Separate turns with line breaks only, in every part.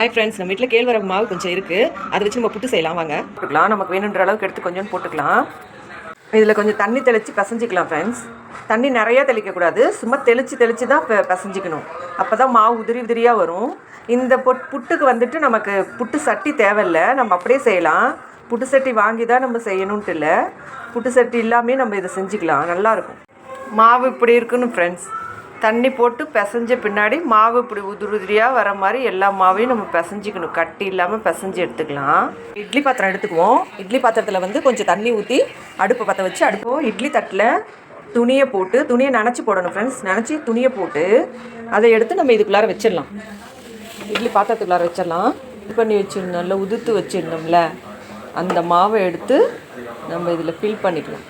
Hi friends நம்ம வீட்டில் கேழ்வரகு மாவு கொஞ்சம் இருக்குது அதை வச்சு நம்ம புட்டு செய்யலாம் வாங்க. போட்டுக்கலாம். நமக்கு வேணுன்ற அளவுக்கு எடுத்து கொஞ்சம் போட்டுக்கலாம். இதில் கொஞ்சம் தண்ணி தெளித்து பசஞ்சிக்கலாம் ஃப்ரெண்ட்ஸ் தண்ணி நிறையா தெளிக்கக்கூடாது. சும்மா தெளித்து தெளித்து தான் பெ அப்போ தான் மாவு உதிரி உதிரியாக வரும். இந்த பொட் புட்டுக்கு வந்துட்டு நமக்கு புட்டு சட்டி தேவையில்லை. நம்ம அப்படியே செய்யலாம். புட்டு சட்டி வாங்கி தான் நம்ம செய்யணுன்ட்டு இல்லை. புட்டு சட்டி இல்லாமே நம்ம இதை செஞ்சுக்கலாம். நல்லாயிருக்கும் மாவு இப்படி இருக்குன்னு ஃப்ரெண்ட்ஸ் தண்ணி போட்டு பிசைஞ்ச பின்னாடி மாவு இப்படி உதிரி உதிரியாக வர மாதிரி எல்லா மாவையும் நம்ம பிசைஞ்சிக்கணும். கட்டி இல்லாமல் பிசைஞ்சு எடுத்துக்கலாம். இட்லி பாத்திரம் எடுத்துக்குவோம். இட்லி பாத்திரத்தில் வந்து கொஞ்சம் தண்ணி ஊற்றி அடுப்பை பற்ற வச்சு அடுப்போம் இட்லி தட்டில் துணியை போட்டு துணியை நினச்சி போடணும் ஃப்ரெண்ட்ஸ் நினச்சி துணியை போட்டு அதை எடுத்து நம்ம இதுக்குள்ளார வச்சிடலாம். இட்லி பாத்திரத்துக்குள்ளார வச்சிடலாம். இது பண்ணி வச்சிருந்தோம்ல உதுத்து வச்சுருந்தோம்ல அந்த மாவை எடுத்து நம்ம இதில் ஃபில் பண்ணிக்கலாம்.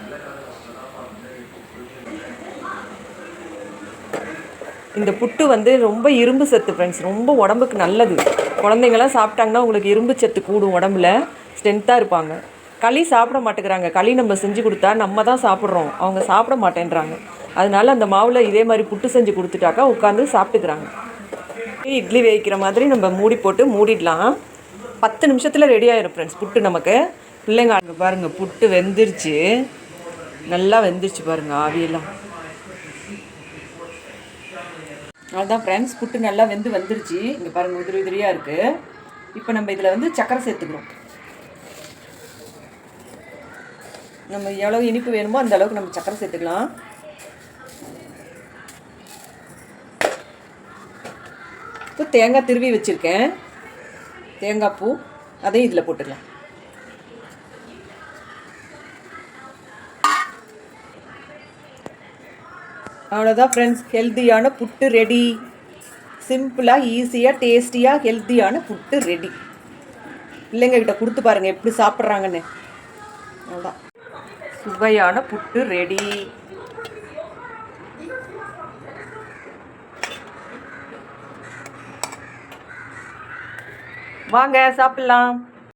இந்த புட்டு வந்து ரொம்ப இரும்பு சத்து ஃப்ரெண்ட்ஸ் ரொம்ப உடம்புக்கு நல்லது. குழந்தைங்களாம் சாப்பிட்டாங்கன்னா உங்களுக்கு இரும்பு சத்து கூடும் உடம்புல. ஸ்ட்ரென்த்தாக இருப்பாங்க. களி சாப்பிட மாட்டேங்கிறாங்க. களி நம்ம செஞ்சு கொடுத்தா நம்ம தான் சாப்பிட்றோம். அவங்க சாப்பிட மாட்டேன்றாங்க. அதனால அந்த மாவில் இதே மாதிரி புட்டு செஞ்சு கொடுத்துட்டாக்கா உட்காந்து சாப்பிட்டுக்கிறாங்க. இட்லி வேவிக்கிற மாதிரி நம்ம மூடி போட்டு மூடிடலாம். பத்து நிமிஷத்தில் ரெடி ஆயிடும் ஃப்ரெண்ட்ஸ் புட்டு நமக்கு. பிள்ளைங்க அங்கே பாருங்கள் புட்டு வெந்துருச்சு. நல்லா வெந்துருச்சு பாருங்கள் ஆவியெல்லாம். அதுதான் ஃப்ரெண்ட்ஸ் புட்டு நல்லா வெந்து வந்துருச்சு. இங்கே பாருங்கள் உதிரி உதிரியாக இருக்குது இப்போ நம்ம இதில் வந்து சக்கரை சேர்த்துக்கிறோம். நம்ம எவ்வளோ இனிப்பு வேணுமோ அந்த அளவுக்கு நம்ம சக்கரை சேர்த்துக்கலாம். இப்போ தேங்காய் திருவி வச்சுருக்கேன். தேங்காய் பூ அதையும் இதில் போட்டுக்கலாம். அவ்வளோதான் ஃப்ரெண்ட்ஸ் ஹெல்த்தியான புட்டு ரெடி சிம்பிளாக ஈஸியாக டேஸ்டியாக ஹெல்த்தியான புட்டு ரெடி பிள்ளைங்கக்கிட்ட கொடுத்து பாருங்கள் எப்படி சாப்பிட்றாங்கன்னு. அவ்வளோதான் சுவையான புட்டு ரெடி வாங்க சாப்பிட்லாம்.